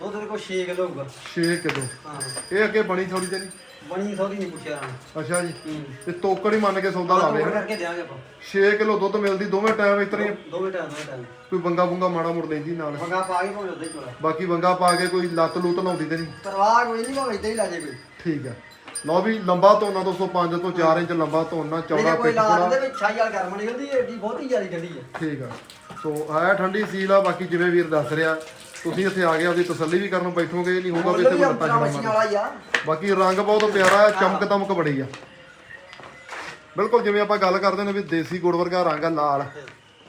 ਦੁੱਧ ਦੇ ਕੋਲ 6 ਕਿਲੋ ਹੋਊਗਾ। 6 ਕਿਲੋ। ਹਾਂ। ਇਹ ਅੱਗੇ ਬਣੀ ਥੋੜੀ ਜਿਹੀ? ਬਣੀ ਸੌਦੀ ਨਹੀਂ ਪੁੱਛਿਆ ਅੱਛਾ ਜੀ। ਹੂੰ। ਤੇ ਤੋਕੜ ਹੀ ਮੰਨ ਕੇ ਸੌਦਾ ਲਾਵੇ ਤੋੜ ਕਰਕੇ ਦਿਆਂਗੇ ਆਪਾਂ। 6 ਕਿਲੋ ਦੁੱਧ ਮਿਲਦੀ ਦੋਵੇਂ ਟਾਈਮ ਇਤਨੀ ਦੋ ਮਿੰਟ ਦੋ ਮਿੰਟ ਕੋਈ ਬੰਗਾ ਬੁੰਗਾ ਮਾੜਾ ਮੁੜ ਲੈਂਦੀ ਨਾਲ। ਮੰਗਾ ਪਾ ਕੇ ਉੱਧਰ ਹੀ ਚੋਲਾ ਬਾਕੀ ਬੰਗਾ ਪਾ ਕੇ ਕੋਈ ਲੱਤ ਲੂਤ ਲਾਉਂਦੀ ਤੇ ਨਹੀਂ। ਪਰਵਾਹ ਕੋਈ ਨਹੀਂ ਭਾਵੇਂ ਇੱਦਾਂ ਹੀ ਲਾ ਜੇ ਕੋਈ। ਠੀਕ ਹੈ ਲਓ ਵੀ ਲੰਬਾ ਧੋਣਾ 205 ਤੋਂ 4 ਇੰਚ ਲੰਬਾ ਨਹੀਂ ਚੌੜਾ ਜੇ ਕੋਈ ਪਿੱਠ ਦਿੰਦੇ ਵਿੱਚ ਛਾਈ ਵਾਲ ਗਰਮ ਨਿਕਲਦੀ ਹੈ ਏਡੀ ਬਹੁਤੀ ਜ਼ਿਆਦਾ ਠੰਡੀ ਹੈ ਠੀਕ ਆ। ਸੋ ਆਇਆ ਠੰਡੀ ਸੀਲ ਆ ਬਾਕੀ ਜਿਵੇਂ ਵੀਰ ਦੱਸ ਰਿਹਾ ਤੁਸੀਂ ਇੱਥੇ ਆ ਗਏ ਆਪਦੀ ਤਸੱਲੀ ਵੀ ਕਰਨ ਬੈਠੋਗੇ ਇਹ ਨਹੀਂ ਹੋਊਗਾ ਵੀ ਇੱਥੇ ਕੋਈ ਲੱਤਾਂ ਮੱਛੀਆਂ ਛੜਾ ਵਾਲਾ ਹੀ ਆ। ਬਾਕੀ ਰੰਗ ਬਹੁਤ ਪਿਆਰਾ ਹੈ ਚਮਕ ਦਮਕ ਬੜੀ ਆ। ਬਿਲਕੁਲ ਜਿਵੇਂ ਆਪਾਂ ਗੱਲ ਕਰਦੇ ਨੇ ਵੀ ਦੇਸੀ ਗੁੜ ਵਰਗਾ ਰੰਗ ਆ ਲਾਲ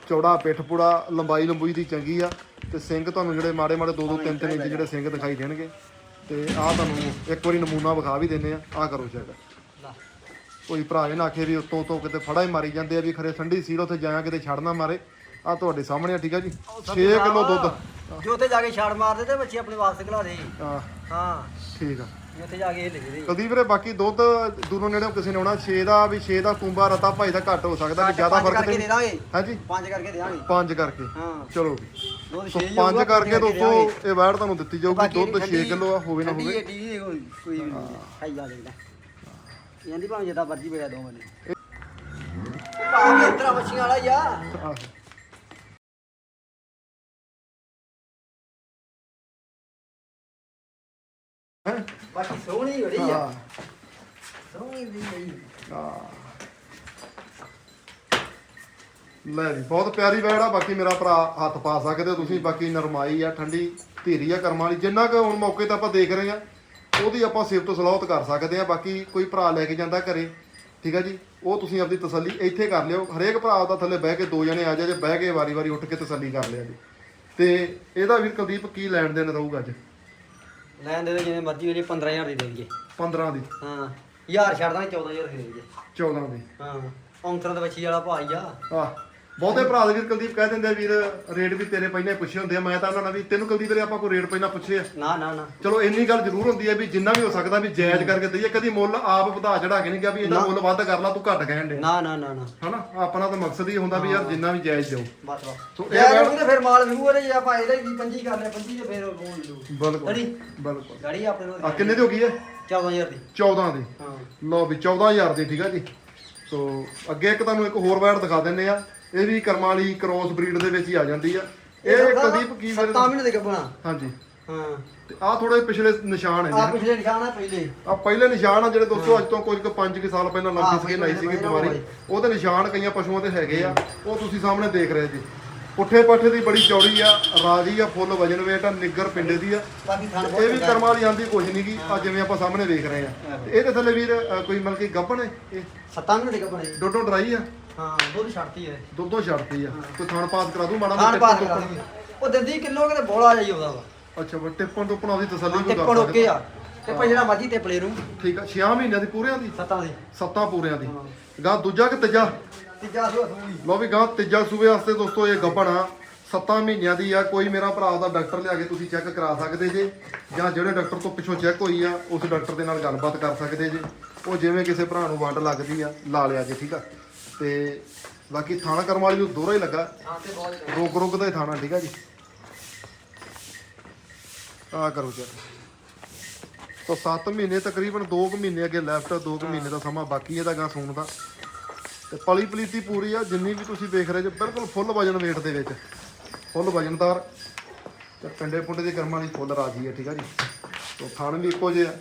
ਚੌੜਾ ਪਿੱਠ ਪੂੜਾ ਲੰਬਾਈ ਲੰਬੂਈ ਦੀ ਚੰਗੀ ਆ ਤੇ ਸਿੰਘ ਤੁਹਾਨੂੰ ਜਿਹੜੇ ਮਾੜੇ ਮਾੜੇ 2 2 3 3 ਇੰਚ ਜਿਹੜੇ ਸਿੰਘ ਦਿਖਾਈ ਦੇਣਗੇ ਤੇ ਆਹ ਤੁਹਾਨੂੰ ਇੱਕ ਵਾਰੀ ਨਮੂਨਾ ਵਿਖਾ ਵੀ ਦਿੰਨੇ ਆ ਆਹ ਕਰੋ ਚੈੱਕ ਲਾ। ਕੋਈ ਭਰਾ ਇਹ ਨਾ ਆਖੇ ਵੀ ਉੱਤੋਂ ਤੋਂ ਕਿਤੇ ਫੜਾ ਹੀ ਮਾਰੀ ਜਾਂਦੇ ਆ ਵੀ ਖਰੇ ਠੰਡੀ ਸੀਲ ਉੱਥੇ ਜਾਇਆ ਕਿਤੇ ਛੱਡ ਨਾ ਮਾਰੇ। ਆ ਤੁਹਾਡੇ ਸਾਹਮਣੇ ਆ ਠੀਕ ਆ ਜੀ। 6 ਕਿਲੋ ਦੁੱਧ। ਜੇ ਉੱਥੇ ਜਾ ਕੇ ਛਾੜ ਮਾਰਦੇ ਤੇ ਬੱਚੇ ਆਪਣੇ ਵਾਸਤੇ ਖਿਲਾ ਦੇ। ਆ ਹਾਂ। ਠੀਕ ਆ। ਉੱਥੇ ਜਾ ਕੇ ਇਹ ਲਿਖਦੇ। ਕੁਲਦੀਪ ਵੀਰੇ ਬਾਕੀ ਦੁੱਧ ਦੂਰੋਂ ਨੇੜੇ ਕਿਸੇ ਨੇ ਆਉਣਾ 6 ਦਾ ਵੀ 6 ਦਾ ਕੁੰਬਾ ਰਤਾ ਭਾਈ ਦਾ ਘੱਟ ਹੋ ਸਕਦਾ ਵੀ ਜ਼ਿਆਦਾ ਫ਼ਰਕ ਕਰਕੇ ਤੇ ਦੇ ਦਾਂਗੇ ਹਾਂਜੀ। ਪੰਜ ਕਰਕੇ ਦੇਵਾਂਗੇ। 5 ਕਰਕੇ। ਹਾਂ। ਚਲੋ। ਦੁੱਧ ਸੋ ਛੇ ਹੀ 5 ਹੋਊਗਾ, ਕਰਕੇ ਪੰਜ ਦੋਸਤੋ। ਇਹ ਵੈੜ ਤੁਹਾਨੂੰ ਦਿੱਤੀ ਜਾਊਗੀ। ਦੁੱਧ 6 ਠੰਡੀ- ਕਿਲੋ ਆ ਹੋਵੇ ਨਾ ਹੋਵੇ। ਏਡੀ ਕੋਈ ਵੀ ਨਹੀਂ। ਖਾਈ ਜਾ ਲੈਂਦਾ ਜਾਂਦੀ। ਭਾਵੇਂ ਜਿੱਦਾਂ ਮਰਜ਼ੀ ਵੇੜਾ ਦੋ ਮਨੇ ਭਾਵੇਂ ਇਤਰਾ ਮੱਛੀਆਂ ਵਾਲਾ ਆਹ, ਹੈਂ? ਬਾਕੀ ਸੋਹਣੀ ਬੜੀ ਆ ਆਹ, ਸੋਹਣੀ ਦੀ ਬੜੀ ਆਹ। ਲੈ ਜੀ ਬਹੁਤ ਪਿਆਰੀ ਵੈੜ ਆ ਬਾਕੀ ਮੇਰਾ ਭਰਾ ਹੱਥ ਪਾ ਸਕਦੇ ਹੋ ਤੁਸੀਂ ਬਾਕੀ ਨਰਮਾਈ ਆ ਠੰਡੀ ਧੀਰੀ ਆ ਕਰਮਾਂ ਵਾਲੀ ਜਿੰਨਾ ਕੁ ਹੁਣ ਮੌਕੇ ਤੇ ਆਪਾਂ ਦੇਖ ਰਹੇ ਆ ਉਹਦੀ ਆਪਾਂ ਸਿਫਤ ਸਲਾਹਤ ਕਰ ਸਕਦੇ ਆ ਬਾਕੀ ਕੋਈ ਭਰਾ ਲੈ ਕੇ ਜਾਂਦਾ ਘਰੇ ਠੀਕ ਆ ਜੀ ਉਹ ਤੁਸੀਂ ਆਪਣੀ ਤਸੱਲੀ ਇੱਥੇ ਕਰ ਲਿਓ ਹਰੇਕ ਭਰਾ ਦਾ ਥੱਲੇ ਬਹਿ ਕੇ ਦੋ ਜਣੇ ਆ ਜਾ ਜੇ ਬਹਿ ਕੇ ਵਾਰੀ-ਵਾਰੀ ਉੱਠ ਕੇ ਤਸੱਲੀ ਕਰ ਲਿਆ ਜੀ ਤੇ ਇਹਦਾ ਵੀਰ ਕੁਲਦੀਪ ਕੀ ਲੈਣ ਦੇਣ ਰਹੂਗਾ ਅੱਜ ਲੈਣ ਦੇ ਦੇ ਜਿਵੇਂ ਮਰਜ਼ੀ ਵੇਲੇ 15000 ਦੀ ਦੇ ਦਈਏ। 15 ਦੀ। ਹਾਂ ਯਾਰ ਛੱਡ ਦਾਂਗੇ 14000 ਦੇ ਦਈਏ। 14 ਦੀ। ਹਾਂ ਔਂਤਰ ਦੇ ਬੱਚੀ ਵਾਲਾ ਭਾਈ ਆ। ਆਹ। ਬਹੁਤੇ ਭਰਾ ਦੇ ਵੀਰ ਕੁਲਦੀਪ ਕਹਿ ਦਿੰਦੇ ਆ ਵੀਰ ਰੇਟ ਵੀ ਤੇਰੇ ਪਹਿਲਾਂ ਹੀ ਪੁੱਛੇ ਹੁੰਦੇ ਆ। ਮੈਂ ਤਾਂ ਉਹਨਾਂ ਨਾਲ ਵੀ ਤੈਨੂੰ ਕੁਲਦੀਪ ਵੀਰੇ ਆਪਾਂ ਕੋਈ ਰੇਟ ਪਹਿਲਾਂ ਪੁੱਛੇ ਆ। ਨਾ ਨਾ ਨਾ। ਚਲੋ ਇੰਨੀ ਗੱਲ ਜ਼ਰੂਰ ਹੁੰਦੀ ਹੈ ਵੀ ਜਿੰਨਾ ਵੀ ਹੋ ਸਕਦਾ ਵੀ ਜਾਇਜ਼ ਕਰਕੇ ਦਈਏ। ਕਦੀ ਮੁੱਲ ਆਪ ਵਧਾ ਚੜਾ ਕੇ ਨਹੀਂ ਗਿਆ ਵੀ ਇਹਦਾ ਮੁੱਲ ਵੱਧ ਕਰ ਲਾ ਤੂੰ ਘੱਟ ਕਹਿਣ ਦੇ ਨਾ ਨਾ ਨਾ ਨਾ। ਹਨਾ? ਆਪਣਾ ਤਾਂ ਮਕਸਦ ਹੀ ਹੁੰਦਾ ਵੀ ਯਾਰ ਜਿੰਨਾ ਵੀ ਜਾਇਜ਼ ਜਾਓ ਬਸ ਬਸ। ਸੋ ਇਹ ਤੇ ਫਿਰ ਮਾਲ ਵਿਹੂ ਉਹਦੇ ਜੇ ਆਪਾਂ ਇਹਦਾ ਹੀ ਪੰਜੀ ਕਰ ਲਿਆ ਪੰਜੀ ਤੇ ਫਿਰ ਉਹ ਗੋਲ ਲੂ। ਬਿਲਕੁਲ ਗੜੀ। ਬਿਲਕੁਲ। ਗੜੀ ਆਪਣੇ ਆ ਕਿੰਨੇ ਦੀ ਹੋ ਗਈ ਹੈ? 14000 ਦੀ। 14 ਦੀ। ਹਾਂ। ਲਓ ਵੀ 14000 ਦੀ ਠੀਕ ਆ ਜੀ। ਸੋ ਅੱਗੇ ਇੱਕ ਤੁਹਾਨੂੰ ਇੱਕ ਹੋਰ ਵੈਟ ਦਿਖਾ ਦਿੰਨੇ ਆ। ਇਹ ਵੀ ਕਰਮਾਂ ਵਾਲੀ ਕ੍ਰੋਸ ਬਰੀਡ ਦੇ ਵਿੱਚ ਹੀ ਆ ਜਾਂਦੀ ਆ। ਇਹ ਕੁਲਦੀਪ ਕੀ ਵੀਰੇ ਸੱਤਾਂ ਮਹੀਨੇ ਦੇ ਗੱਬਣਾ ਹਾਂਜੀ। ਹਾਂ। ਤੇ ਆ ਥੋੜੇ ਪਿਛਲੇ ਨਿਸ਼ਾਨ ਆ ਹੈ ਪਿਛਲੇ ਨਿਸ਼ਾਨ ਆ ਪਹਿਲੇ। ਆ ਪਹਿਲੇ ਨਿਸ਼ਾਨ ਆ ਜਿਹੜੇ ਦੋਸਤੋ ਅੱਜ ਤੋਂ ਕੁਝ ਕੁ 5 ਕੁ ਸਾਲ ਪਹਿਲਾਂ ਹਾਂ, ਲੰਬੀ ਪਹਿਲੇ ਸੀਗੀ ਪਹਿਲਾਂ ਬਿਮਾਰੀ। ਉਹਦੇ ਨਿਸ਼ਾਨ ਕਈਆਂ ਪਸ਼ੂਆਂ ਤੇ ਹੈਗੇ ਆ। ਉਹ ਤੁਸੀਂ ਸਾਹਮਣੇ ਦੇਖ ਰਹੇ ਜੀ। ਪੁੱਠੇ ਪੱਠੇ ਦੀ ਬੜੀ ਚੌੜੀ ਆ ਰਾਜੀ ਆ ਫੁੱਲ ਵਜਨ ਵੇਟ ਆ ਨਿੱਗਰ ਪਿੰਡੇ ਦੀ ਆ। ਬਾਕੀ ਇਹ ਵੀ ਕਰਮਾਂ ਵਾਲੀ ਆਂਦੀ ਕੁਝ ਨਹੀਂ ਗੀ। ਆ ਜਿਵੇਂ ਆਪਾਂ ਸਾਹਮਣੇ ਦੇਖ ਰਹੇ ਆ। ਤੇ ਇਹਦੇ ਥੱਲੇ ਵੀਰ ਅ, ਕੋਈ ਮਤਲਬ ਕਿ ਗੱਭਣ ਹੈ ਇਹ? ਸੱਤਾਂ ਮਹੀਨੇ ਦੇ ਗੱਬਣੇ ਡੋਡੋ ਡਰਾਈ ਆ? ਹਾਂ ਦੁੱਧ ਛੱਡਤੀ ਹੈ। ਦੁੱਧੋਂ ਛੱਡਤੀ ਆ। ਕੋਈ ਥਣ ਪਾਸ ਕਰਾ ਦੂੰ ਮਾੜਾ ਖਾਣ ਪਾਸ ਟਿੱਪਣ ਕਰਾ ਦੇਂਗੇ ਉਹ ਦਿੰਦੀ ਕਿਲੋ ਕਿਤੇ ਬੋਲਾ ਜਾਈ ਉਹਦਾ ਵਾ। ਟੁੱਪਣ। ਅੱਛਾ ਵਾ ਟਿੱਪਣ ਟੁੱਪਣ ਉਹਦੀ ਤਸੱਲੀ ਕੋਈ ਟਿੱਪਣ ਕਰ ਓਕੇ ਆ। ਤੇ ਭਾਈ ਜਿਹੜਾ ਮਰਜ਼ੀ ਤੇ ਪਲੇ ਨੂੰ ਠੀਕ ਆ 6 ਮਹੀਨਿਆਂ ਦੀ ਪੂਰਿਆਂ ਦੀ? ਸੱਤਾਂ ਦੀ। ਸੱਤਾਂ ਪੂਰਿਆਂ ਦੀ। ਗਾਂ ਦੂਜਾ ਕਿ ਤੀਜਾ? ਤੀਜਾ ਸੂ ਸੂਈ। ਲੋ ਵੀ ਗਾਂ ਤੀਜਾ ਸੂਬੇ ਵਾਸਤੇ ਦੋਸਤੋ ਇਹ ਗੱਭਣ ਆ। ਸੱਤਾਂ ਮਹੀਨਿਆਂ ਦੀ ਆ ਕੋਈ ਮੇਰਾ ਭਰਾ ਦਾ ਡਾਕਟਰ ਲਿਆ ਕੇ ਤੁਸੀਂ ਚੈੱਕ ਕਰਾ ਸਕਦੇ ਜੇ ਜਾਂ ਜਿਹੜੇ ਡਾਕਟਰ ਤੋਂ ਪਿੱਛੋਂ ਚੈੱਕ ਹੋਈ ਆ ਉਸ ਡਾਕਟਰ ਦੇ ਨਾਲ ਗੱਲਬਾਤ ਕਰ ਸਕਦੇ ਜੇ। ਉਹ ਜਿਵੇਂ ਕਿਸੇ ਭਰਾ ਨੂੰ ਵੰਡ ਲੱਗਦੀ ਆ ਲਾ ਲਿਆ ਜੇ ਠੀਕ ਆ। ਤੇ ਬਾਕੀ ਥਾਣਾ ਕਰਮ ਵਾਲੀ ਨੂੰ ਦੋਹਰਾ ਹੀ ਲੱਗਾ। ਹਾਂ ਤੇ ਬਹੁਤ ਰੋਕ ਰੋਕ ਦਾ ਹੀ ਥਾਣਾ ਠੀਕ ਆ ਜੀ। ਆ ਕਰੋ ਚੈੱਕ ਤਾਂ 7 ਮਹੀਨੇ ਤਕਰੀਬਨ 2 ਕੁ ਮਹੀਨੇ ਅੱਗੇ ਲੈਫਟ 2 ਕੁ ਮਹੀਨੇ ਦਾ ਸਮਾਂ ਬਾਕੀ ਇਹਦਾ ਗਾਂ ਸੂਣ ਦਾ। ਤੇ ਪਲੀ ਪਲੀਤੀ ਪੂਰੀ ਆ ਜਿੰਨੀ ਵੀ ਤੁਸੀਂ ਵੇਖ ਰਹੇ ਜੇ ਬਿਲਕੁਲ ਫੁੱਲ ਵਜਨ weight ਦੇ ਵਿੱਚ। ਫੁੱਲ ਵਜਨਦਾਰ। ਤੇ ਪਿੰਡੇ ਪੁੰਡੇ ਦੀ ਕਰਮਾਂ ਵਾਲੀ ਫੁੱਲ ਰਾਜੀ ਹੈ ਠੀਕ ਆ ਜੀ। ਤੋ ਥਣ ਵੀ ਇੱਕੋ ਜਿਹਾ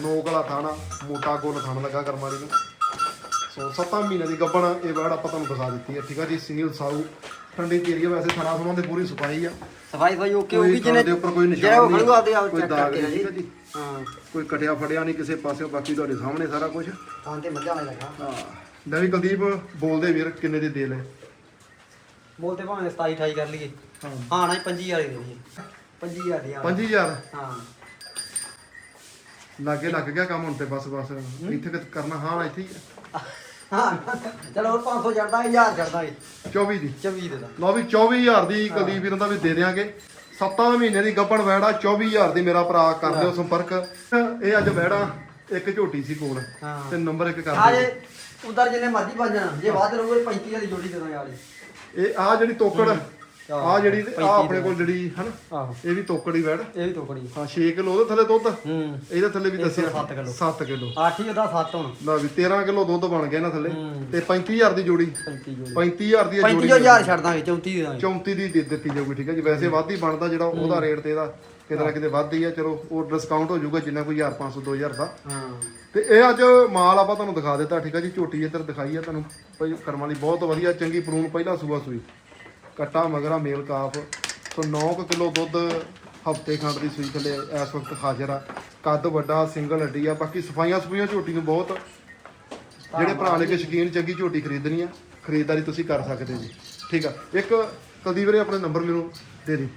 ਨੋਕ ਵਾਲਾ ਥਾਣਾ ਮੋਟਾ ਗੋਲ ਥਣ ਲੱਗਾ ਕਰਮਾਂ ਵਾਲੀ ਨੂੰ। ਸੋ ਸੱਤਾਂ ਮਹੀਨੇ ਦੀ ਗੱਬਣ ਇਹ ਵਰਡ ਆਪਾਂ ਤੁਹਾਨੂੰ ਦਿਖਾ ਦਿੱਤੀ ਹੈ। ਠੀਕ ਆ ਜੀ ਸੀਲ ਸਾਊ। ਠੰਡੀ ਏਰੀਆ ਵੈਸੇ ਥਣਾ ਥਣਾ ਦੀ ਪੂਰੀ ਸਫ਼ਾਈ ਆ। ਸਫ਼ਾਈ ਸਫ਼ਾਈ ਓਕੇ ਕੋਈ ਹੋਊਗੀ ਥਣ ਦੇ ਉੱਪਰ ਕੋਈ ਉਹ ਨਿਸ਼ਾਨ ਖੜੂਗਾ ਆਪਦੇ ਆਪ ਕੋਈ ਚੈੱਕ ਦਾਗ ਕਰਕੇ ਨਹੀਂ ਜੀ। ਜੀ? ਹਾਂ। ਕੋਈ ਕਟਿਆ ਫੜਿਆ ਨਹੀਂ ਕਿਸੇ ਪਾਸੇ ਬਾਕੀ ਤੁਹਾਡੇ ਸਾਹਮਣੇ ਸਾਰਾ ਕੁਝ ਹਾਂ ਤੇ ਮੱਝਾਂ ਵਾਲਾ ਲੱਗਾ। ਹਾਂ। ਲੈ ਵੀ ਕੁਲਦੀਪ ਬੋਲਦੇ ਵੀਰ ਕਿੰਨੇ ਦੀ ਦੇ ਲੈ ਬੋਲ ਤੇ ਭਾਵੇਂ 27 28 ਕਰ ਲਈਏ। ਹਾਂ। ਹਾਂ ਨਾ 25000 ਦੇ ਦਈਏ। 25000 ਦੀ ਆ। 5000 ਹਾਂ। ਲਾਗੇ ਲੱਗ ਗਿਆ ਕੰਮ ਹੁਣ ਤੇ ਬਸ ਬਸ। ਇੱਥੇ ਕਿ ਕਰਨਾ ਹਾਂ ਇੱਥੇ ਹੀ ਆ। ਹਾਂ। ਚਲੋ ਹੋਰ 500 ਛੱਡਦਾ 1000 ਛੱਡਦਾ 24 ਦੀ। 24 ਦੇ ਦਾ। ਲਓ ਵੀ 24000 ਦੀ ਕੁਲਦੀਪ ਵੀਰਾਂ ਦਾ ਵੀ ਦੇ ਦਿਆਂਗੇ। 7 ਮਹੀਨੇ ਦੀ ਗੱਪਣ ਵੈੜਾ 24000 ਦੀ ਮੇਰਾ ਭਰਾ ਕਰ ਲਿਓ ਸੰਪਰਕ। ਇਹ ਅੱਜ ਵੈੜਾ ਇੱਕ ਝੋਟੀ ਸੀ ਕੋਲ। ਤੇ ਨੰਬਰ ਇੱਕ ਕਰ ਆ ਦਿਓ। ਜੇ ਉਧਰ ਜਿੰਨੇ ਮਰਜ਼ੀ ਵੱਜ ਜਾਣ। ਜੇ ਵੱਧ ਰਹੂਗੇ 35 ਦੀ ਜੋੜੀ ਦੇ ਦਾਂਗੇ ਆਲੇ। ਇਹ ਆ ਜਿਹੜੀ ਤੋਕੜ। ਆ ਜਿਹੜੀ ਆ ਆਪਣੇ ਕੋਲ ਜਿਹੜੀ ਹਨ? ਆਹੋ। ਇਹ ਵੀ ਤੋਕੜੀ ਵੈੜ ਇਹ ਵੀ ਟੋਕੜੀ ਹਾਂ 6 ਕਿਲੋ ਉਹਦੇ ਥੱਲੇ ਦੁੱਧ। ਹੂੰ। ਇਹਦੇ ਥੱਲੇ ਵੀ ਦੱਸਿਆ। ਸੱਤ ਕਿੱਲੋ। 7 ਕਿਲੋ। 8 ਹੀ ਉਹਦਾ 7 ਹੁਣ। ਲਾ ਵੀ 13 ਕਿਲੋ ਦੁੱਧ ਬਣ ਗਿਆ ਇਹਨਾਂ ਥੱਲੇ। ਤੇ 35000 ਦੀ ਜੋੜੀ। 35 ਜੋੜੀ। 35000 ਦੀ ਜੋੜੀ 35000 ਛੱਡ ਦਾਂਗੇ 34 ਦੇ ਦਾਂਗੇ। 34 ਦੀ ਦੇ ਦਿੱਤੀ ਜਾਊਗੀ ਠੀਕ ਹੈ ਜੀ। ਵੈਸੇ ਵੱਧ ਹੀ ਬਣਦਾ ਜਿਹੜਾ ਉਹਦਾ ਰੇਟ ਤੇ ਇਹਦਾ ਕਿਤੇ ਨਾ ਕਿਤੇ ਵੱਧ ਹੀ ਆ। ਚਲੋ ਉਹ ਡਿਸਕਾਊਂਟ ਹੋ ਜਾਊਗਾ ਜਿੰਨਾ ਕੋਈ 1500 2000 ਦਾ ਹਾਂ। ਤੇ ਇਹ ਅੱਜ ਮਾਲ ਆਪਾਂ ਤੁਹਾਨੂੰ ਦਿਖਾ ਦਿੱਤਾ ਠੀਕ ਹੈ ਜੀ। ਝੋਟੀ ਇੱਧਰ ਦਿਖਾਈ ਆ ਤੁਹਾਨੂੰ। ਭਾਈ ਕਰਮਾਂ ਲਈ ਬਹੁਤ ਵਧੀਆ ਚੰਗੀ ਪ੍ਰੂਨ ਪਹਿਲਾ ਸੂਆ ਸੂਈ। ਕੱਟਾ ਮਗਰਾ ਮੇਲ ਕਾਫ। ਸੋ 9 ਕਿਲੋ ਦੁੱਧ ਹਫ਼ਤੇ ਖੰਡ ਦੀ ਸੂਈ ਥੱਲੇ ਇਸ ਵਕਤ ਹਾਜ਼ਰ ਆ। ਕੱਦ ਵੱਡਾ ਸਿੰਗਲ ਹੱਡੀ ਆ। ਬਾਕੀ ਸਫਾਈਆਂ ਸਫਾਈਆਂ ਝੋਟੀ ਨੂੰ ਬਹੁਤ। ਜਿਹੜੇ ਭਰਾ ਨੇ ਕਿ ਸ਼ਕੀਨ ਚੰਗੀ ਝੋਟੀ ਖਰੀਦਣੀ ਆ ਖਰੀਦਦਾਰੀ ਤੁਸੀਂ ਕਰ ਸਕਦੇ ਜੀ। ਠੀਕ ਆ। ਇੱਕ ਕੁਲਦੀਪ ਵੀਰੇ ਆਪਣੇ ਨੰਬਰ ਮੈਨੂੰ ਦੇ ਦੇ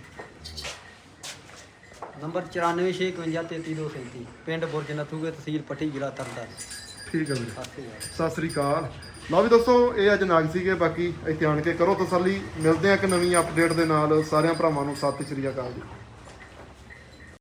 ਨੰਬਰ 9465533237 ਪਿੰਡ ਬੁਰਜ ਨਥੂਗੇ ਤਹਿਸੀਲ ਪੱਟੀ ਜ਼ਿਲ੍ਹਾ ਤਰਨਤਾਰਨ। ਠੀਕ ਆ ਵੀਰੇ। ਸਤਿ ਸ੍ਰੀ ਅਕਾਲ। ਲਓ ਵੀ ਦੋਸਤੋ, ਇਹ ਅੱਜ ਨਾਗ ਸੀਗੇ, ਬਾਕੀ ਇੱਥੇ ਆਣ ਕੇ ਕਰੋ ਤਸੱਲੀ। ਮਿਲਦੇ ਆ ਇੱਕ ਨਵੀਂ ਅਪਡੇਟ ਦੇ ਨਾਲ। ਸਾਰਿਆਂ ਭਰਾਵਾਂ ਨੂੰ ਸਤਿ ਸ੍ਰੀ ਅਕਾਲ ਜੀ।